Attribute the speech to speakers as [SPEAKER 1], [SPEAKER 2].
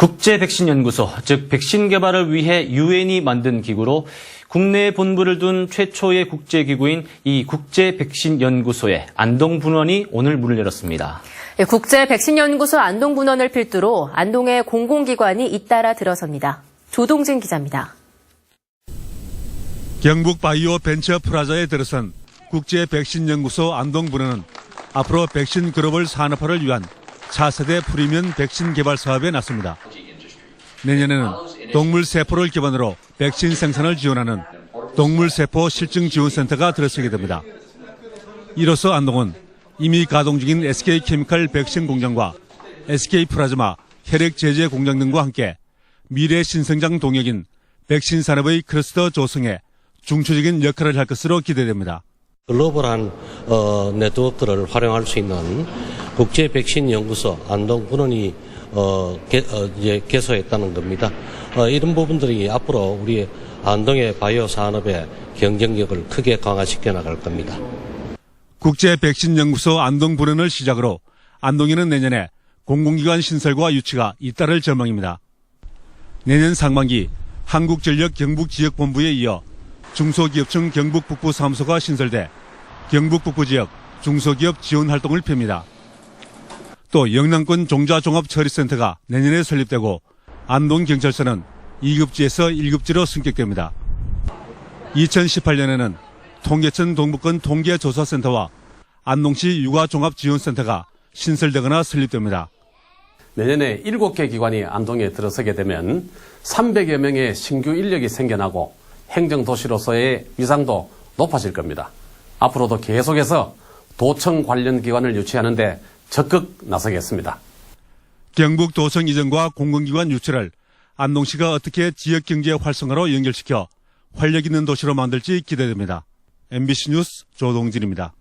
[SPEAKER 1] 국제 백신 연구소, 즉 백신 개발을 위해 유엔이 만든 기구로 국내에 본부를 둔 최초의 국제 기구인 이 국제 백신 연구소에 안동 분원이 오늘 문을 열었습니다.
[SPEAKER 2] 예, 국제 백신 연구소 안동 분원을 필두로 안동의 공공기관이 잇따라 들어섭니다. 조동진 기자입니다.
[SPEAKER 3] 경북 바이오 벤처 프라자에 들어선 국제 백신 연구소 안동 분원은 앞으로 백신 글로벌 산업화를 위한 차세대 프리미엄 백신 개발 사업에 나섭니다. 내년에는 동물 세포를 기반으로 백신 생산을 지원하는 동물 세포 실증 지원 센터가 들어서게 됩니다. 이로써 안동은 이미 가동 중인 SK 케미칼 백신 공장과 SK 플라즈마 혈액 제제 공장 등과 함께 미래 신성장 동역인 백신 산업의 클러스터 조성에 중추적인 역할을 할 것으로 기대됩니다.
[SPEAKER 4] 글로벌한 어, 네트워크를 활용할 수 있는 국제 백신 연구소 안동 분원이 어, 개, 어, 이제 개소했다는 겁니다. 어, 이런 부분들이 앞으로 우리 안동의 바이오 산업의 경쟁력을 크게 강화시켜 나갈 겁니다.
[SPEAKER 3] 국제 백신 연구소 안동 분원을 시작으로 안동에는 내년에 공공기관 신설과 유치가 잇따를 전망입니다. 내년 상반기 한국전력 경북지역본부에 이어 중소기업청 경북북부 사무소가 신설돼 경북북부 지역 중소기업 지원 활동을 펴니다. 또 영남권 종자종합처리센터가 내년에 설립되고 안동경찰서는 2급지에서 1급지로 승격됩니다. 2018년에는 통계청 동북권 통계조사센터와 안동시 육아종합지원센터가 신설되거나 설립됩니다.
[SPEAKER 5] 내년에 7개 기관이 안동에 들어서게 되면 300여 명의 신규 인력이 생겨나고 행정도시로서의 위상도 높아질 겁니다. 앞으로도 계속해서 도청 관련 기관을 유치하는데 적극 나서겠습니다.
[SPEAKER 3] 경북 도청 이전과 공공기관 유치를 안동시가 어떻게 지역경제 활성화로 연결시켜 활력 있는 도시로 만들지 기대됩니다. MBC 뉴스 조동진입니다.